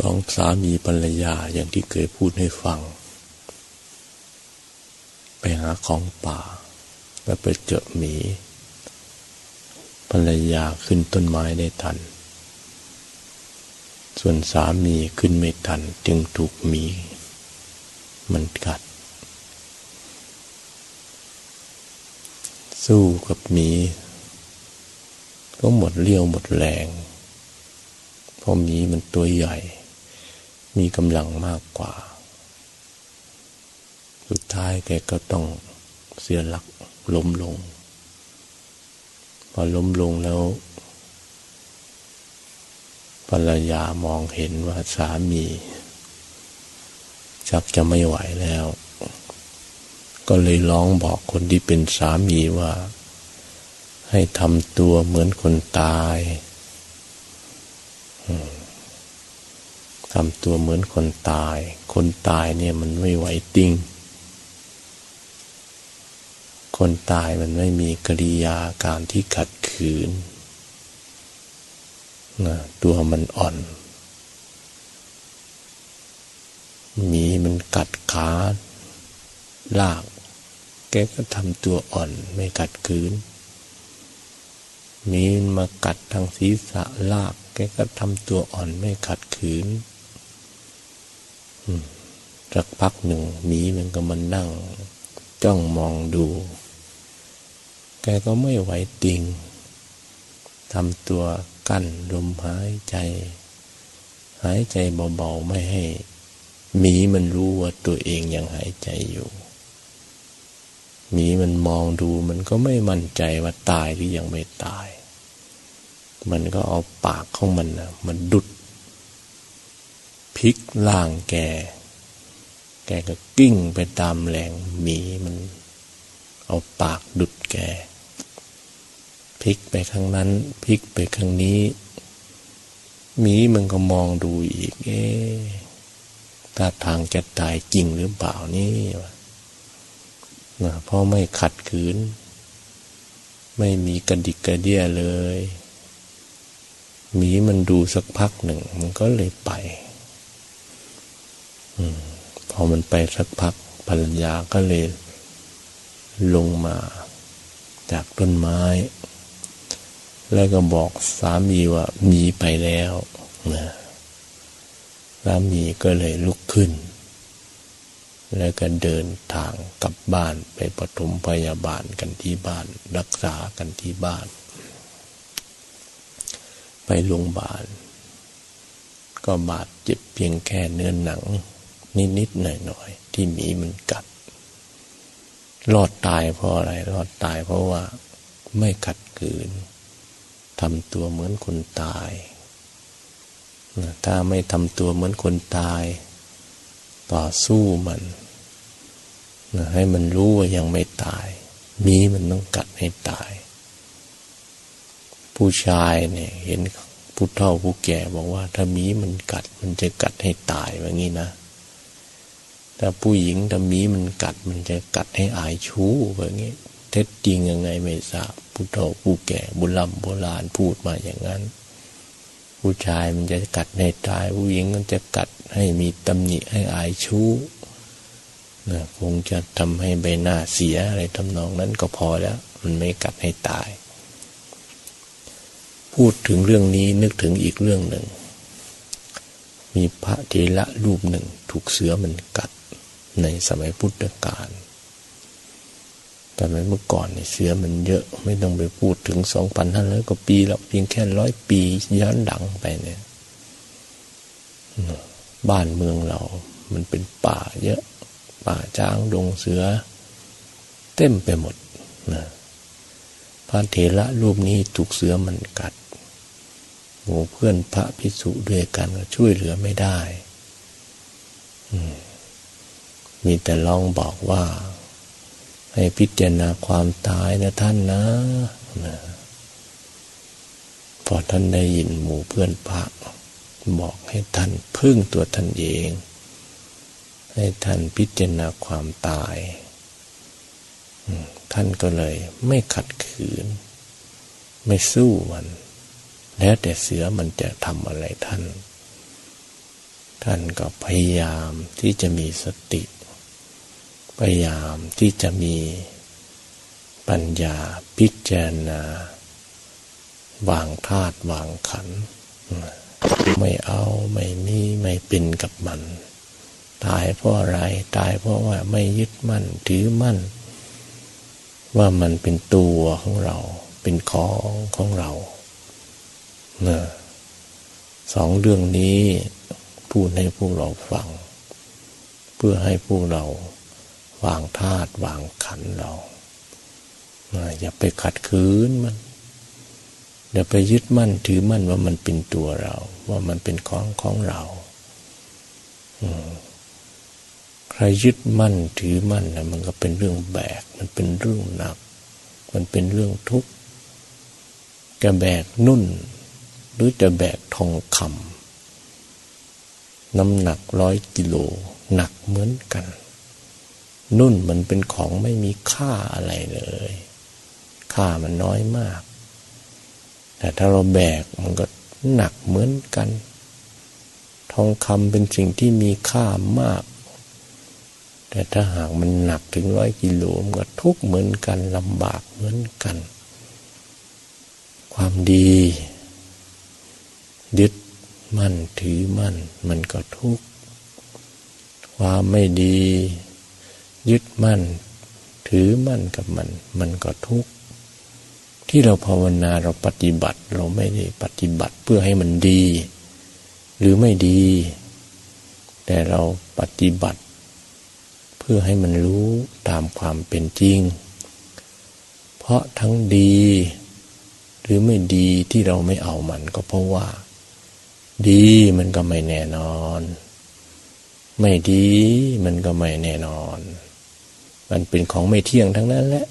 สองสามีภรรยาอย่างที่เคยพูดให้ฟัง ไปหาของป่า แล้วไปเจอหมี ภรรยาขึ้นต้นไม้ได้ทัน ส่วนสามีขึ้นไม่ทัน จึงถูกหมี มันกัด สู้กับหมี ก็หมดเลี้ยวหมดแรง เพราะหมีมันตัวใหญ่ มีกำลังมากกว่า สุดท้ายแกก็ต้องเสียหลักล้มลง พอล้มลงแล้วภรรยามองเห็นว่าสามีชักจะไม่ไหวแล้ว ก็เลยร้องบอกคนที่เป็นสามีว่า ให้ทำตัวเหมือนคนตาย ทำตัวเหมือนคนตาย คนตายเนี่ยมันไม่ไหวติง คนตายมันไม่มีกริยาการที่ขัดขืนนะตัวมันอ่อน มีมันกัดขาลาก แกก็ทำตัวอ่อนไม่กัดขืน มีมากัดทางศีรษะลาก แกก็ทำตัวอ่อนไม่ขัดขืน สักพักหนึ่งหมีมันก็มันนั่ง จ้องมองดู แกก็ไม่ไหวติงทำตัวกั้นลมหายใจ หายใจเบาๆไม่ให้หมีมันรู้ว่าตัวเองยังหายใจอยู่หมีมันมองดูมันก็ไม่มั่นใจว่าตายหรือยังไม่ตาย มันก็เอาปากของมันนะมันดุด พลิกล่างแก แกก็กิ้งไปตามแรงหมีมัน เอาปากดุดแก พลิกไปข้างนั้น พลิกไปข้างนี้ หมีมันก็มองดูอีก เอ๊ถ้าทางจะตายจริงหรือเปล่านี่นะเพราะไม่ขัดขืน ไม่มีกระดิกกระเดียเลยหมีมันดูสักพักหนึ่ง มันก็เลยไป อมันไปสักพักภรรยาก็เลยลงมาจากต้นไม้ แล้วก็บอกสามีว่ามีไปแล้วนะสามีก็เลยลุกขึ้น แล้วก็เดินทางกลับบ้านไปปฐมพยาบาลกันที่บ้าน รักษากันที่บ้าน ไปโรงพยาบาล ก็บาดเจ็บเพียงแค่เนื้อหนัง นิดๆหน่อยๆที่หมีมันกัด รอดตายเพราะอะไร รอดตายเพราะว่าไม่ขัดขืนทำตัวเหมือนคนตายถ้าไม่ทำตัวเหมือนคนตาย ต่อสู้มันให้มันรู้ว่ายังไม่ตายมีมันต้องกัดให้ตาย ผู้ชายเนี่ย เห็นผู้เฒ่าผู้แก่บอกว่า ถ้ามีมันกัดมันจะกัดให้ตายแบบนี้นะ ถ้าผู้หญิงถ้ามีมันกัดมันจะกัดให้อายชู้แบบนี้เท็จจริงยังไงไม่ทราบผู้โตผู้แก่บุญลำโบราณพูดมาอย่างนั้น ผู้ชายมันจะกัดให้ตาย ผู้หญิงมันจะกัดให้มีตำหนิให้อายชู้นะคงจะทำให้ใบหน้าเสียอะไรทำนองนั้นก็พอแล้ว มันไม่กัดให้ตาย พูดถึงเรื่องนี้นึกถึงอีกเรื่องหนึ่ง มีพระเทระรูปหนึ่ง ถูกเสือมันกัด ในสมัยพุทธกาลแต่เมื่อก่อนเนี่ยเสือมันเยอะไม่ต้องไปพูดถึงสองพันห้าร้อยกว่าปีแล้วเพียงแค่ร้อยปีย้อนหลังไปเนี่ย บ้านเมืองเรา มันเป็นป่าเยอะ ป่าจ้างดงเสือ เต็มไปหมดนะพระเถระรูปนี้ถูกเสือมันกัดหมู่เพื่อนพระพิสุด้วยกันก็ช่วยเหลือไม่ได้ อืม มีแต่ลองบอกว่า ให้พิจารณาความตายนะท่านนะนะพอท่านได้ยินหมู่เพื่อนพระบอกให้ท่านพึ่งตัวท่านเอง ให้ท่านพิจารณาความตาย ท่านก็เลยไม่ขัดขืน ไม่สู้มัน แล้วแต่เสือมันจะทำอะไรท่าน ท่านก็พยายามที่จะมีสติ พยายามที่จะมีปัญญาพิจารณา วางธาตุวางขัน ไม่เอาไม่มีไม่เป็นกับมัน ตายเพราะอะไร ตายเพราะว่าไม่ยึดมั่นถือมั่น ว่ามันเป็นตัวของเรา เป็นของของเราเนะสองเรื่องนี้พูดให้พวกเราฟัง เพื่อให้พวกเรา วางธาตุวางขันเราอย่าไปขัดขืนมัน อย่าไปยึดมั่นถือมั่นว่ามันเป็นตัวเรา ว่ามันเป็นของของเราใครยึดมั่นถือมั่นนะมันก็เป็นเรื่องแบก มันเป็นเรื่องหนัก มันเป็นเรื่องทุกข์จะแบกนุ่น หรือจะแบกทองคำน้ำหนักร้อยกิโลหนักเหมือนกัน นุ่นมันเป็นของไม่มีค่าอะไรเลย ค่ามันน้อยมาก แต่ถ้าเราแบกมันก็หนักเหมือนกัน ทองคำเป็นสิ่งที่มีค่ามาก แต่ถ้าหากมันหนักถึงร้อยกิโลมันก็ทุกเหมือนกันลำบากเหมือนกัน ความดี ยึดมั่นถือมั่น มันก็ทุกความไม่ดี ยึดมั่น ถือมั่นกับมัน มันก็ทุกข์ที่เราภาวนาเราปฏิบัติ เราไม่ได้ปฏิบัติเพื่อให้มันดี หรือไม่ดี แต่เราปฏิบัติ เพื่อให้มันรู้ตามความเป็นจริง เพราะทั้งดี หรือไม่ดีที่เราไม่เอามันก็เพราะว่า ดีมันก็ไม่แน่นอน ไม่ดีมันก็ไม่แน่นอน มันเป็นของไม่เที่ยงทั้งนั้นแหละ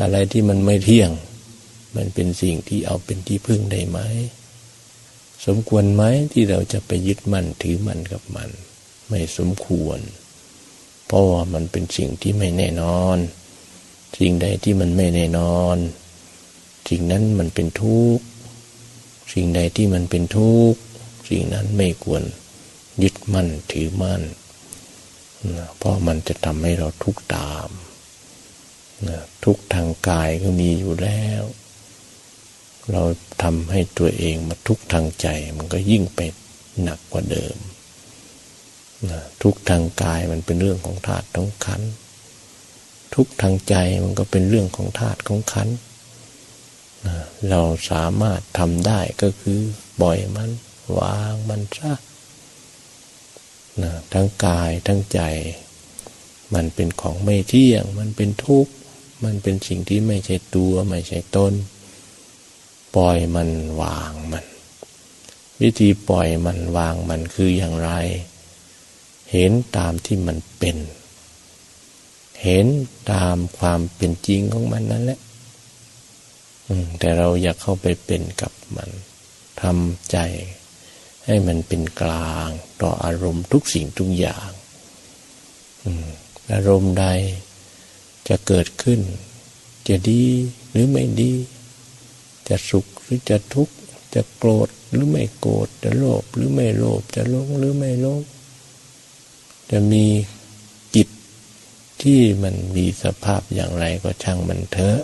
อะไรที่มันไม่เที่ยง มันเป็นสิ่งที่เอาเป็นที่พึ่งได้ไหม สมควรไหมที่เราจะไปยึดมั่นถือมันกับมัน ไม่สมควร เพราะว่ามันเป็นสิ่งที่ไม่แน่นอน สิ่งใดที่มันไม่แน่นอน สิ่งนั้นมันเป็นทุกข์ สิ่งใดที่มันเป็นทุกข์ สิ่งนั้นไม่ควรยึดมั่นถือมั่น เพราะมันจะทำให้เราทุกข์ตามทุกทางกายก็มีอยู่แล้ว เราทำให้ตัวเองมาทุกทางใจมันก็ยิ่งไปหนักกว่าเดิมทุกทางกายมันเป็นเรื่องของธาตุของขัน ทุกทางใจมันก็เป็นเรื่องของธาตุของขันเราสามารถทำได้ก็คือปล่อยมัน วางมันซะ ทั้งกายทั้งใจ มันเป็นของไม่เที่ยง มันเป็นทุกข์ มันเป็นสิ่งที่ไม่ใช่ตัวไม่ใช่ตนปล่อยมันวางมัน วิธีปล่อยมันวางมันคืออย่างไร เห็นตามที่มันเป็น เห็นตามความเป็นจริงของมันนั่นแหละแต่เราอยากเข้าไปเป็นกับมันทำใจ ให้มันเป็นกลางต่ออารมณ์ทุกสิ่งทุกอย่างอารมณ์ใดจะเกิดขึ้น จะดีหรือไม่ดี จะสุขหรือจะทุกข์ จะโกรธหรือไม่โกรธ จะโลภหรือไม่โลภ จะหลงหรือไม่หลง จะมีจิตที่มันมีสภาพอย่างไรก็ช่างมันเถอะ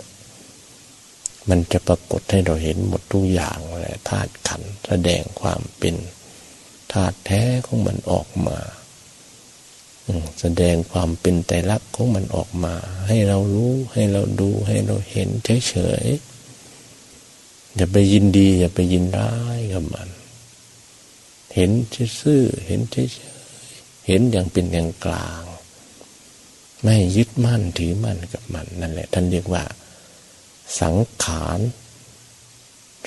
มันจะปรากฏให้เราเห็นหมดทุกอย่างแหละธาตุขันแสดงความเป็นธาตุแท้ของมันออกมาแสดงความเป็นไตรลักษณ์ของมันออกมา ให้เรารู้ให้เราดูให้เราเห็นเฉยๆอย่าไปยินดี อย่าไปยินร้ายกับมัน เห็นซื่อเห็นเฉยๆเห็นอย่างเป็นอย่างกลาง ไม่ยึดมั่นถือมั่นกับมันนั่นแหละ ท่านเรียกว่า สังขาร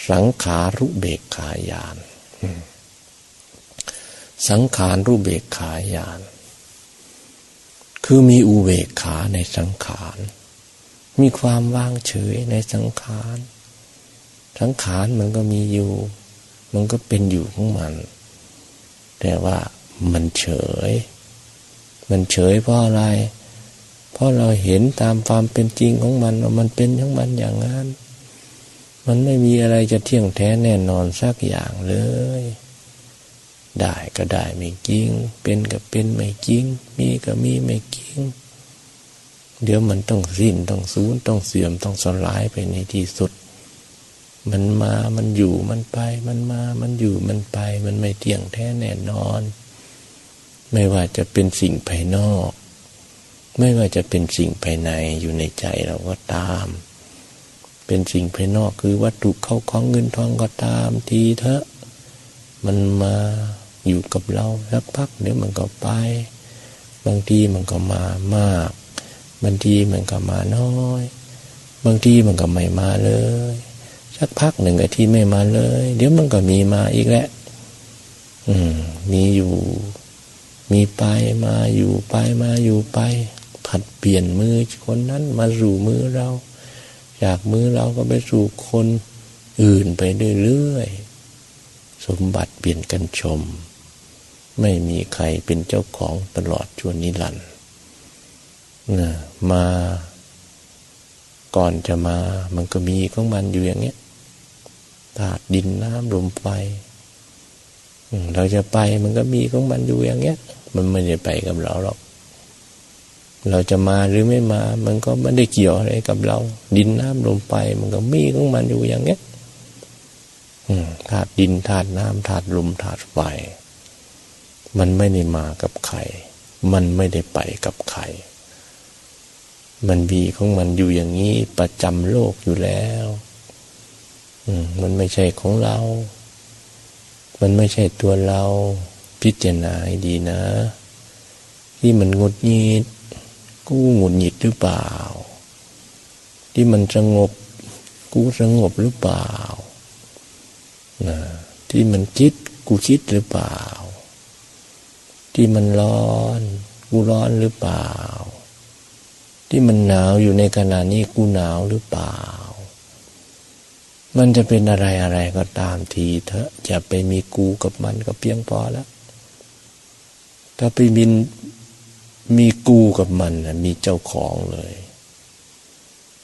สังขารุเบกขายาน สังขารรูเบกขายาน คือมีอุเบกขาในสังขาร มีความว่างเฉยในสังขาร สังขารมันก็มีอยู่ มันก็เป็นอยู่ของมัน แต่ว่ามันเฉย มันเฉยเพราะอะไรเราะเราเห็นตามความเป็นจริงของมันว่ามันเป็นของมันอย่างนั้น มันไม่มีอะไรจะเที่ยงแท้แน่นอนสักอย่างเลย ได้ก็ได้ไม่จริง เป็นก็เป็นไม่จริง มีก็มีไม่จริง เดี๋ยวมันต้องสิ้นต้องสูญต้องเสื่อมต้องสลายไปในที่สุด มันมา มันอยู่ มันไป มันมา มันอยู่ มันไป มันไม่เที่ยงแท้แน่นอน ไม่ว่าจะเป็นสิ่งภายนอก ไม่ว่าจะเป็นสิ่งภายในอยู่ในใจเราก็ตาม เป็นสิ่งภายนอกคือวัตถุเข้าของเงินทองก็ตามทีเถอะ มันมาอยู่กับเราสักพักเดี๋ยวมันก็ไป บางทีมันก็มามาก บางทีมันก็มาน้อย บางทีมันก็ไม่มาเลย สักพักหนึ่งที่ไม่มาเลย เดี๋ยวมันก็มีมาอีกแหล้วอืม มีอยู่ มีไปมาอยู่ไปมาอยู่ไป ผัดเปลี่ยนมือคนนั้นมาสู่มือเรา จากมือเราก็ไปสู่คนอื่นไปเรื่อยๆสมบัติเปลี่ยนกันชม ไม่มีใครเป็นเจ้าของตลอดชั่วนิรันดร์นะมาก่อนจะมามันก็มีของมันอยู่อย่างเงี้ยธาตุดินน้ำลมไฟเราจะไปมันก็มีของมันอยู่อย่างเงี้ย มันไม่ได้ไปกับเราหรอก เราจะมาหรือไม่มา มันก็ไม่ได้เกี่ยวอะไรกับเรา ดินน้ำลมไฟมันก็มีของมันอยู่อย่างเงี้ยธาตุดินธาตุน้ำธาตุลมธาตุไฟมันไม่ได้มากับใคร มันไม่ได้ไปกับใคร มันมีของมันอยู่อย่างนี้ประจำโลกอยู่แล้วมันไม่ใช่ของเรา มันไม่ใช่ตัวเรา พิจารณาให้ดีนะ ที่มันงดงิด กูหงุดหงิดหรือเปล่า ที่มันสงบ กูสงบหรือเปล่านะที่มันคิดกูคิดหรือเปล่า ที่มันร้อน กูร้อนหรือเปล่า ที่มันหนาวอยู่ในขณะนี้กูหนาวหรือเปล่า มันจะเป็นอะไรอะไรก็ตามทีเถอะอย่าไปมีกูกับมันก็เพียงพอแล้วถ้าไปบิน มีกูกับมันนะมีเจ้าของเลย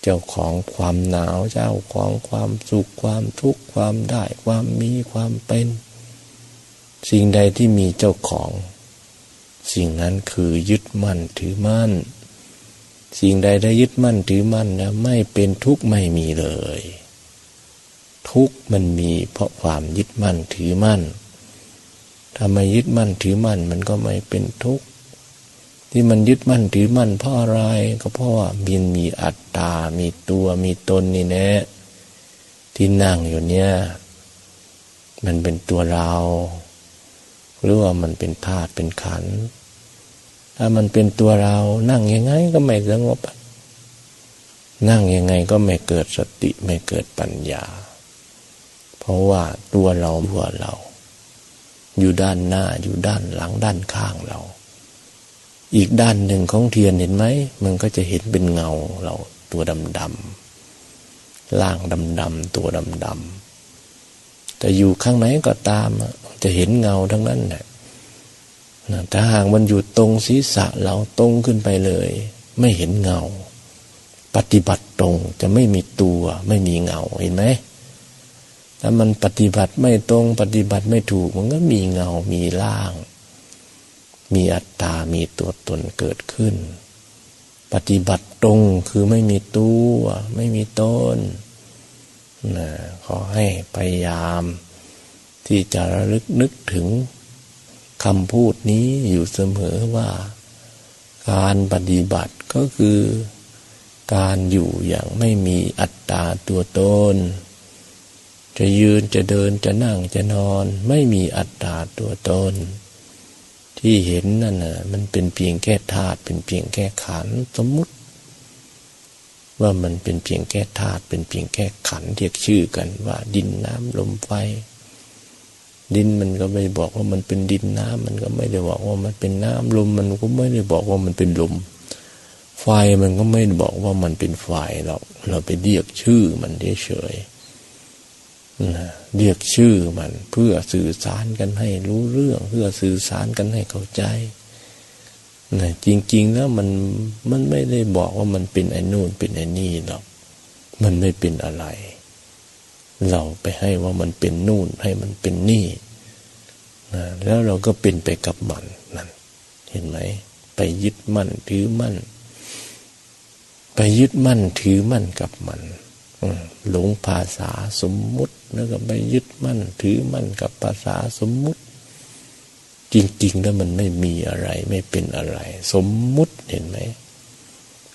เจ้าของความหนาว เจ้าของความสุขความทุกข์ความได้ ความมีความเป็น สิ่งใดที่มีเจ้าของ สิ่งนั้นคือยึดมั่นถือมั่น สิ่งใดได้ยึดมั่นถือมั่นนะไม่เป็นทุกข์ไม่มีเลย ทุกข์มันมีเพราะความยึดมั่นถือมั่นถ้าไม่ยึดมั่นถือมั่นมันก็ไม่เป็นทุกข์ ที่มันยึดมั่นถือมั่นเพราะอะไร ก็เพราะว่ามันมีอัตตา มีตัวมีตนนี่แน่ที่นั่งอยู่เนี่ย มันเป็นตัวเรา หรือว่ามันเป็นธาตุเป็นขันถ้ามันเป็นตัวเรานั่งยังไงก็ไม่สงบนั่งยังไงก็ไม่เกิดสติไม่เกิดปัญญา เพราะว่าตัวเราหัวเรา อยู่ด้านหน้าอยู่ด้านหลังด้านข้างเรา อีกด้านหนึ่งของเทียนเห็นไหม มันก็จะเห็นเป็นเงาเราตัวดำดำล่างดำดำตัวดำดำแต่อยู่ข้างไหนก็ตาม จะเห็นเงาทั้งนั้นแหละถ้าหากมันอยู่ตรงศีรษะเราตรงขึ้นไปเลย ไม่เห็นเงา ปฏิบัติตรงจะไม่มีตัวไม่มีเงาเห็นไหมถ้ามันปฏิบัติไม่ตรงปฏิบัติไม่ถูก มันก็มีเงา มีร่าง มีอัตตา มีตัวตนเกิดขึ้น ปฏิบัติตรงคือไม่มีตัวไม่มีตนนะขอให้พยายาม ที่จะระลึกนึกถึงคำพูดนี้อยู่เสมอว่า การปฏิบัติก็คือการอยู่อย่างไม่มีอัตตาตัวตน จะยืนจะเดินจะนั่งจะนอน ไม่มีอัตตาตัวตน ที่เห็นนั่นน่ะมันเป็นเพียงแค่ธาตุเป็นเพียงแค่ขันสมมุติ ว่ามันเป็นเพียงแค่ธาตุเป็นเพียงแค่ขันเรียกชื่อกันว่าดินน้ำลมไฟ ดินมันก็ไม่บอกว่ามันเป็นดินน้ำมันก็ไม่ได้บอกว่ามันเป็นน้ำลมมันก็ไม่ได้บอกว่ามันเป็นลมไฟมันก็ไม่ได้บอกว่ามันเป็นไฟเราเราไปเรียกชื่อมันเฉยนะ เรียกชื่อมันเพื่อสื่อสารกันให้รู้เรื่อง เพื่อสื่อสารกันให้เข้าใจนะจริง ๆ แล้วมันมันไม่ได้บอกว่ามันเป็นไอ้นู่นเป็นไอ้นี่หรอกมันไม่เป็นอะไร เราไปให้ว่ามันเป็นนู่นให้มันเป็นนี่นะแล้วเราก็เป็นไปกับมันนั่นเห็นไหมไปยึดมั่นถือมั่น ไปยึดมั่นถือมั่นกับมันหลงภาษาสมมุติ แล้วก็ไปยึดมั่นถือมั่นกับภาษาสมมุติ จริง ๆ แล้วมันไม่มีอะไร ไม่เป็นอะไร สมมุติเห็นไหม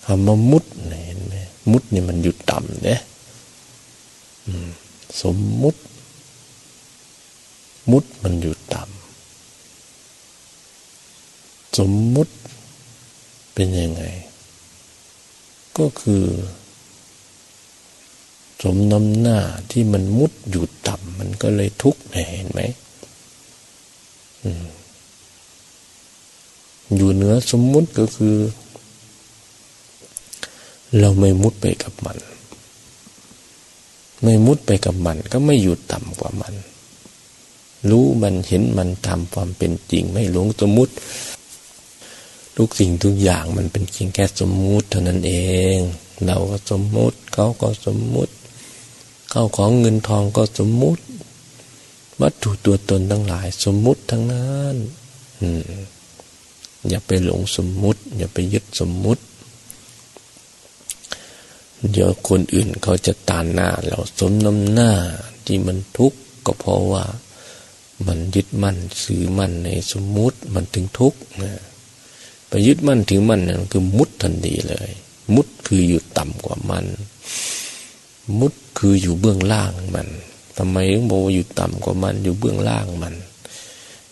คำว่ามุดเห็นไหมมุดนี่มันอยู่ต่ำเนี่ยสมมุติ มุดมันอยู่ต่ำสมมุติเป็นยังไง ก็คือ สมน้ำหน้าที่มันมุดอยู่ต่ำมันก็เลยทุกข์เห็นไหมอยู่เหนือสมมุติก็คือ เราไม่มุดไปกับมัน ไม่มุดไปกับมัน ก็ไม่อยู่ต่ำกว่ามัน รู้มันเห็นมันตามความเป็นจริง ไม่หลงสมมุติ ทุกสิ่งทุกอย่างมันเป็นเพียงแค่สมมุติเท่านั้นเอง เราก็สมมุติเขาก็สมมุติ เข้าของเงินทองก็สมมุติ วัตถุตัวตนทั้งหลาย สมมุติทั้งนั้นอย่าไปหลงสมมุติ อย่าไปยึดสมมุติ เดี๋ยวคนอื่นเขาจะตานหน้าเราสมน้ำหน้าที่มันทุกข์ก็เพราะว่า มันยึดมั่นสือมั่นในสมมุติมันถึงทุกข์นะไปยึดมั่นถือมั่นนั่นคือมุดทันทีเลย มุดคืออยู่ต่ำกว่ามัน มุด คืออยู่เบื้องล่างมันทำไมถึงบอกว่าอยู่ต่ำกว่ามันอยู่เบื้องล่างมัน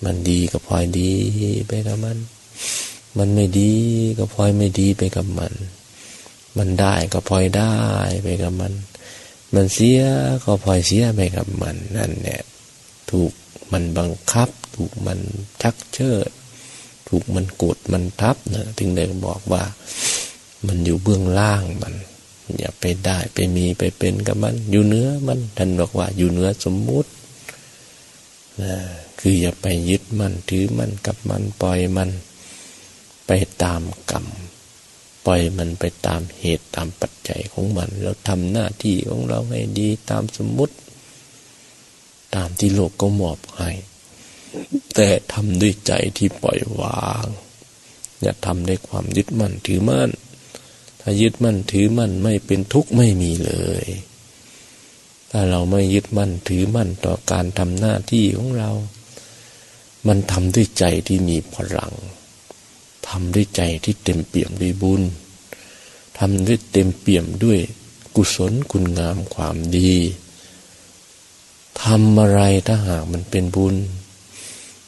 มันดีก็พลอยดีไปกับมัน มันไม่ดีก็พลอยไม่ดีไปกับมัน มันได้ก็พลอยได้ไปกับมัน มันเสียก็พลอยเสียไปกับมันนั่นเนี่ยถูกมันบังคับ ถูกมันชักเชิด ถูกมันกดมันทับนะถึงได้บอกว่า มันอยู่เบื้องล่างมัน อย่าไปได้ไปมีไปเป็นกับมัน อยู่เนื้อมันท่านบอกว่าอยู่เนื้อสมมุตินะคืออย่าไปยึดมันถือมันกับมันปล่อยมัน ไปตามกรรมปล่อยมันไปตามเหตุตามปัจจัยของมัน เราทำหน้าที่ของเราให้ดีตามสมมุติ ตามที่โลกก็มอบให้ แต่ทำด้วยใจที่ปล่อยวาง อย่าทำด้วยความยึดมั่นถือมั่น ถ้ายึดมั่นถือมั่นไม่เป็นทุกข์ไม่มีเลย ถ้าเราไม่ยึดมั่นถือมั่นต่อการทำหน้าที่ของเรา มันทำด้วยใจที่มีพลังทำด้วยใจที่เต็มเปี่ยมด้วยบุญทำด้วยเต็มเปี่ยมด้วยกุศลคุณงามความดีทำอะไรถ้าหากมันเป็นบุญ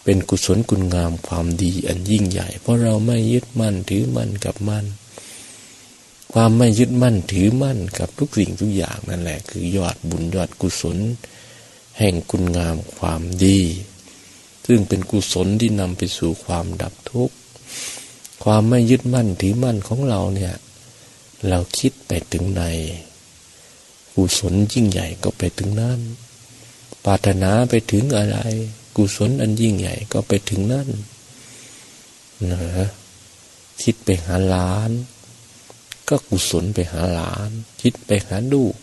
เป็นกุศลคุณงามความดีอันยิ่งใหญ่ เพราะเราไม่ยึดมั่นถือมั่นกับมัน ความไม่ยึดมั่นถือมั่นกับทุกสิ่งทุกอย่างนั่นแหละ คือยอดบุญยอดกุศล แห่งคุณงามความดี ซึ่งเป็นกุศลที่นำไปสู่ความดับทุกข์ ความไม่ยึดมั่นถือมั่นของเราเนี่ย เราคิดไปถึงในกุศลยิ่งใหญ่ก็ไปถึงนั้นปรารถนาไปถึงอะไร กุศลอันยิ่งใหญ่ก็ไปถึงนั่นนะคิดไปหาล้าน ก็กุศลไปหาหลาน คิดไปหาลูก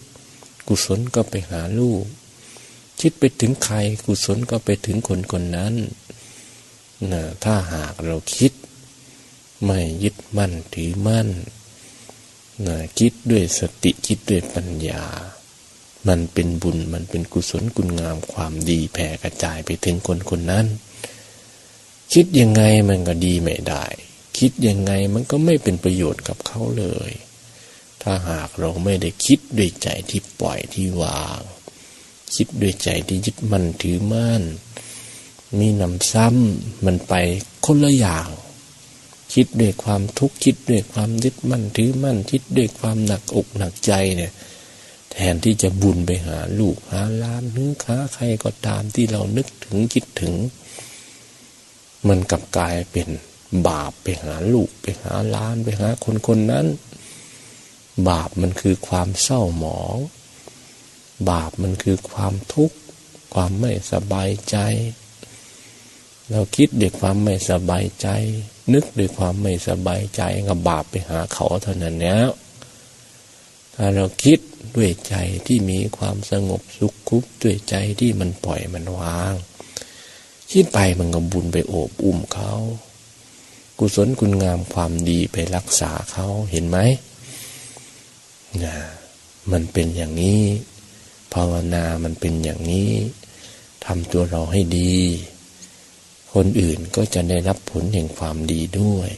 กุศลก็ไปหาลูก คิดไปถึงใคร กุศลก็ไปถึงคนคนนั้นนะถ้าหากเราคิด ไม่ยึดมั่นถือมั่นนะคิดด้วยสติคิดด้วยปัญญา มันเป็นบุญมันเป็นกุศลกุณงามความดีแผ่กระจายไปถึงคนคนนั้น คิดยังไงมันก็ดีไม่ได้ คิดยังไงมันก็ไม่เป็นประโยชน์กับเขาเลย ถ้าหากเราไม่ได้คิดด้วยใจที่ปล่อยที่วาง คิดด้วยใจที่ยึดมั่นถือมั่น มีนำซ้ำมันไปคนละอย่าง คิดด้วยความทุกข์คิดด้วยความยึดมั่นถือมั่น คิดด้วยความหนักอกหนักใจเนี่ยแทนที่จะบุญไปหาลูกหาล้านนึกหาใครก็ตามที่เรานึกถึงคิดถึง มันกลับกลายเป็น บาปไปหาลูกไปหาล้านไปหาคนคนนั้น บาปมันคือความเศร้าหมอง บาปมันคือความทุกข์ ความไม่สบายใจ เราคิดด้วยความไม่สบายใจ นึกด้วยความไม่สบายใจกับบาปไปหาเขาเท่านั้นแล้วถ้าเราคิดด้วยใจที่มีความสงบสุขคุบด้วยใจที่มันปล่อยมันวาง คิดไปมันก็บุญไปโอบอุ้มเขา กุศลคุณงามความดีไปรักษาเขาเห็นไหมนะมันเป็นอย่างนี้ ภาวนามันเป็นอย่างนี้ทำตัวเราให้ดี คนอื่นก็จะได้รับผลแห่งความดีด้วย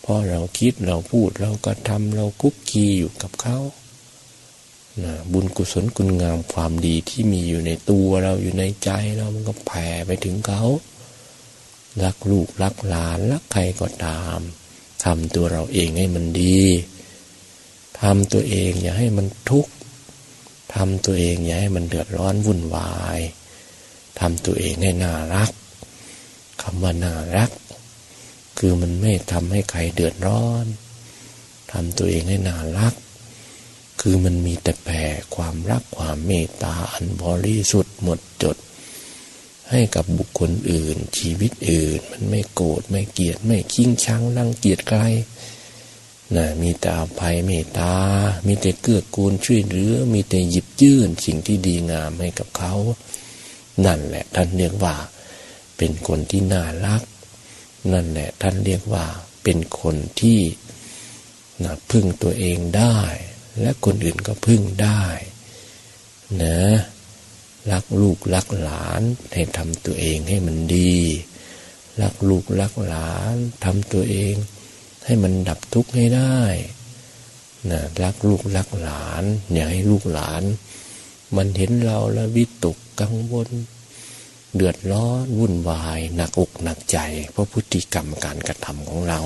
เพราะเราคิดเราพูดเราก็ทำเราคุกคีอยู่กับเขานะบุญกุศลคุณงามความดีที่มีอยู่ในตัวเราอยู่ในใจเรามันก็แผ่ไปถึงเขา รักลูกรักหลานรักใครก็ตามทำตัวเราเองให้มันดีทำตัวเองอย่าให้มันทุกข์ทำตัวเองอย่าให้มันเดือดร้อนวุ่นวายทำตัวเองให้น่ารักคำว่าน่ารัก คือมันไม่ทำให้ใครเดือดร้อนทำตัวเองให้น่ารัก คือมันมีแต่แผ่ความรักความเมตตาอันบริสุทธิ์หมดจด ให้กับบุคคลอื่น ชีวิตอื่น มันไม่โกรธไม่เกลียดไม่ขิ้งชังรังเกียจใครนะมีแต่อภัยเมตตา มีแต่เกื้อกูลช่วยเหลือ มีแต่หยิบยื่นสิ่งที่ดีงามให้กับเขา นั่นแหละท่านเรียกว่า เป็นคนที่น่ารัก นั่นแหละท่านเรียกว่า เป็นคนที่นะพึ่งตัวเองได้ และคนอื่นก็พึ่งได้ นะ รักลูกรักหลานให้ทำตัวเองให้มันดี รักลูกรักหลานทำตัวเอง ให้มันดับทุกข์ให้ได้นะรักลูกรักหลานอย่าให้ลูกหลาน มันเห็นเราแล้ววิตกกังวล เดือดร้อนวุ่นวายหนักอกหนักใจ เพราะพฤติกรรมการกระทำของเรา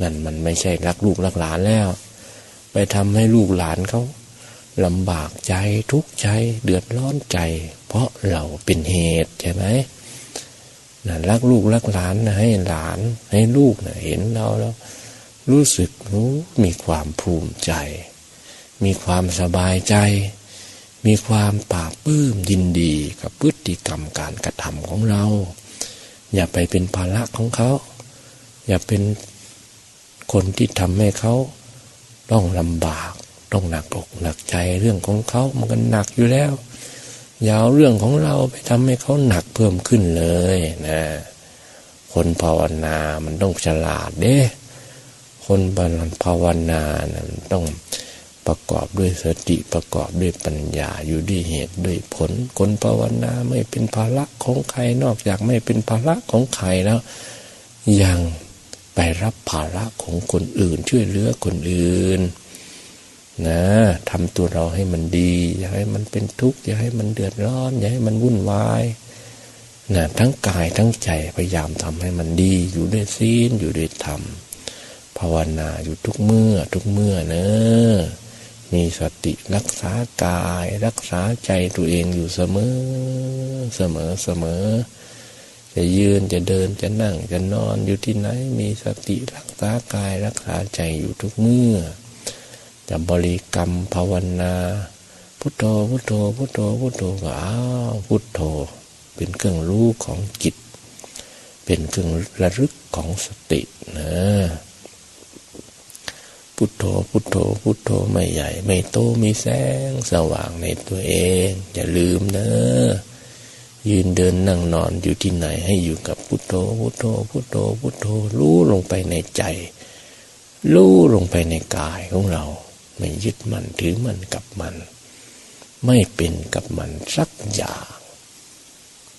นั่นมันไม่ใช่รักลูกรักหลานแล้ว ไปทำให้ลูกหลานเขา ลำบากใจทุกข์ใจเดือดร้อนใจ เพราะเราเป็นเหตุใช่ไหมนะรักลูกรักหลานนะให้หลานให้ลูกนะเห็นเราแล้ว รู้สึกรู้มีความภูมิใจ มีความสบายใจ มีความปราบปลื้มยินดีกับพฤติกรรมการกระทำของเรา อย่าไปเป็นภาระของเขา อย่าเป็นคนที่ทำให้เขาต้องลำบาก ต้องหนักอกหนักใจเรื่องของเขามันก็หนักอยู่แล้วอย่าเอาเรื่องของเราไปทำให้เขาหนักเพิ่มขึ้นเลยนะ คนภาวนามันต้องฉลาดเด้คนภาวนานะมันต้องประกอบด้วยสติประกอบด้วยปัญญาอยู่ด้วยเหตุด้วยผล คนภาวนาไม่เป็นภาระของใครนอกจากไม่เป็นภาระของใครแล้ว ยังไปรับภาระของคนอื่นช่วยเหลือคนอื่น นะทำตัวเราให้มันดี อย่าให้มันเป็นทุกข์อย่าให้มันเดือดร้อน อย่าให้มันวุ่นวายนะทั้งกายทั้งใจพยายามทำให้มันดี อยู่ด้วยศีลอยู่ด้วยธรรมภาวนาอยู่ทุกเมื่อ ทุกเมื่อเนอะมีสติรักษากาย รักษาใจตัวเองอยู่เสมอ เสมอเสมอ จะยืนจะเดินจะนั่งจะนอนอยู่ที่ไหน มีสติรักษากายรักษาใจอยู่ทุกเมื่อ จะบริกรรมภาวนา พุทโธพุทโธพุทโธพุทโธก็อ้าวพุทโธ เป็นเครื่องรู้ของจิต เป็นเครื่องระลึกของสตินะพุทโธพุทโธพุทโธไม่ใหญ่ ไม่โตมีแสงสว่างในตัวเอง อย่าลืมนะยืนเดินนั่งนอนอยู่ที่ไหนให้อยู่กับพุทโธพุทโธพุทโธพุทโธรู้ลงไปในใจ รู้ลงไปในกายของเรา ไม่ยึดมันถือมันกับมัน ไม่เป็นกับมันสักอย่าง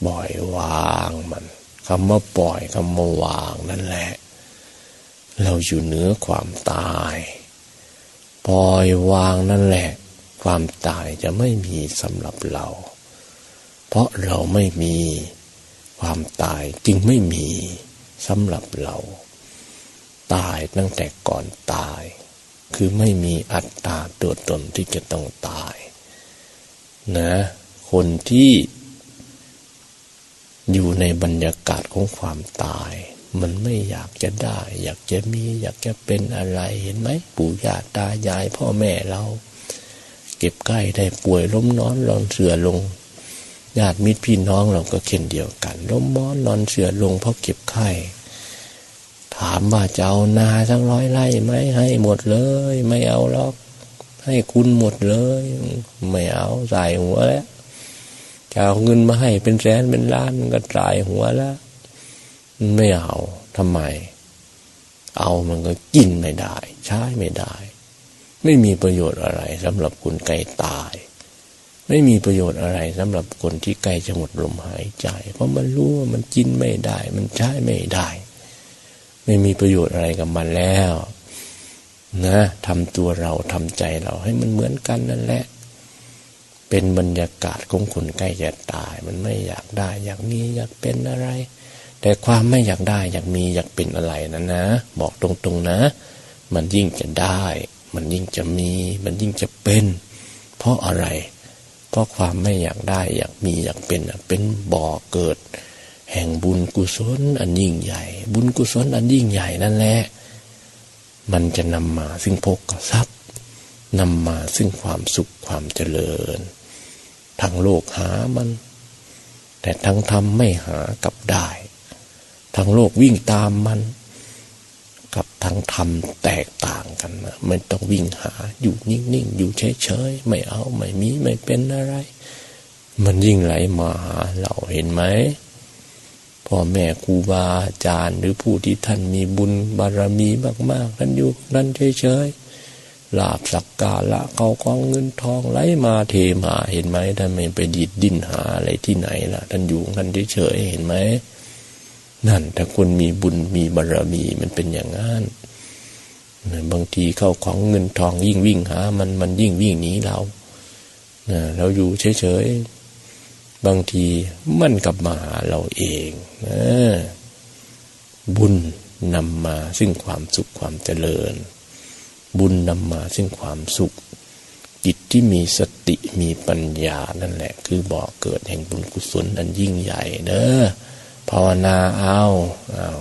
ปล่อยวางมันคำว่าปล่อยคำว่าวางนั่นแหละ เราอยู่เหนือความตาย ปล่อยวางนั่นแหละ ความตายจะไม่มีสำหรับเรา เพราะเราไม่มีความตายจึงไม่มีสำหรับเรา ตายตั้งแต่ก่อนตาย คือไม่มีอัตตาตัวตนที่จะต้องตาย นะ คนที่อยู่ในบรรยากาศของความตาย มันไม่อยากจะได้ อยากจะมี อยากจะเป็นอะไรเห็นไหมปู่ย่าตายายพ่อแม่เรา เก็บใกล้ได้ป่วยล้มนอนนอนเสือลงญาติมิตรพี่น้องเราก็เช่นเดียวกัน ล้มมอนนอนเสือลงเพราะเก็บไข้ ถามว่าจะเอานาสักร้อยไร่ไหมให้หมดเลย ไม่เอาหรอกให้คุณหมดเลย ไม่เอาใส่หัวแล้วจะเอาเงินมาให้เป็นแสนเป็นล้านก็ตายหัวแล้วไม่เอาทำไม เอามันก็กินไม่ได้ ใช้ไม่ได้ ไม่มีประโยชน์อะไรสำหรับคนใกล้ตาย ไม่มีประโยชน์อะไรสำหรับคนที่ใกล้จะหมดลมหายใจ เพราะมันรู้ว่ามันกินไม่ได้ มันใช้ไม่ได้ ไม่มีประโยชน์อะไรกับมันแล้วนะทำตัวเราทำใจเราให้มันเหมือนกันนั่นแหละ เป็นบรรยากาศของคนใกล้จะตาย มันไม่อยากได้ อยากมีอยากเป็นอะไร แต่ความไม่อยากได้ อยากมีอยากเป็นอะไรนั้นนะ บอกตรงๆนะ มันยิ่งจะได้ มันยิ่งจะมี มันยิ่งจะเป็น เพราะอะไร เพราะความไม่อยากได้ อยากมีอยากเป็นเป็นบ่อเกิด แห่งบุญกุศลอันยิ่งใหญ่ บุญกุศลอันยิ่งใหญ่นั่นแหละมันจะนำมาซึ่งภพทรัพย์นำมาซึ่งความสุขความเจริญทั้งโลกหามัน แต่ทั้งธรรมไม่หากับได้ทั้งโลกวิ่งตามมัน กับทั้งธรรมแตกต่างกันนะไม่ต้องวิ่งหาอยู่นิ่งๆ อยู่เฉยๆ ไม่เอา ไม่มี ไม่เป็นอะไร มันยิ่งไหลมาหาเราเห็นไหม พ่อแม่ครูบาอาจารย์ หรือผู้ที่ท่านมีบุญบารมีมากๆท่านอยู่นั่นเฉยๆลาบสักการะเขากองเงินทองไหลมาเทมาเห็นไหมท่านไม่ไปดิดดิ้นหาอะไรที่ไหนล่ะท่านอยู่ท่านเฉยๆเห็นไหมนั่นถ้าคนมีบุญมีบารมีมันเป็นอย่างนั้นบางทีเข้าของเงินทองยิ่งวิ่งหา มันมันยิ่งวิ่งหนีเราเราอยู่เฉยๆ บางทีมันกลับมาหาเราเองบุญนำมาซึ่งความสุขความเจริญ บุญนำมาซึ่งความสุข จิตที่มีสติมีปัญญานั่นแหละ คือบ่อเกิดแห่งบุญกุศลอันยิ่งใหญ่เนอภาวนาเอาเอา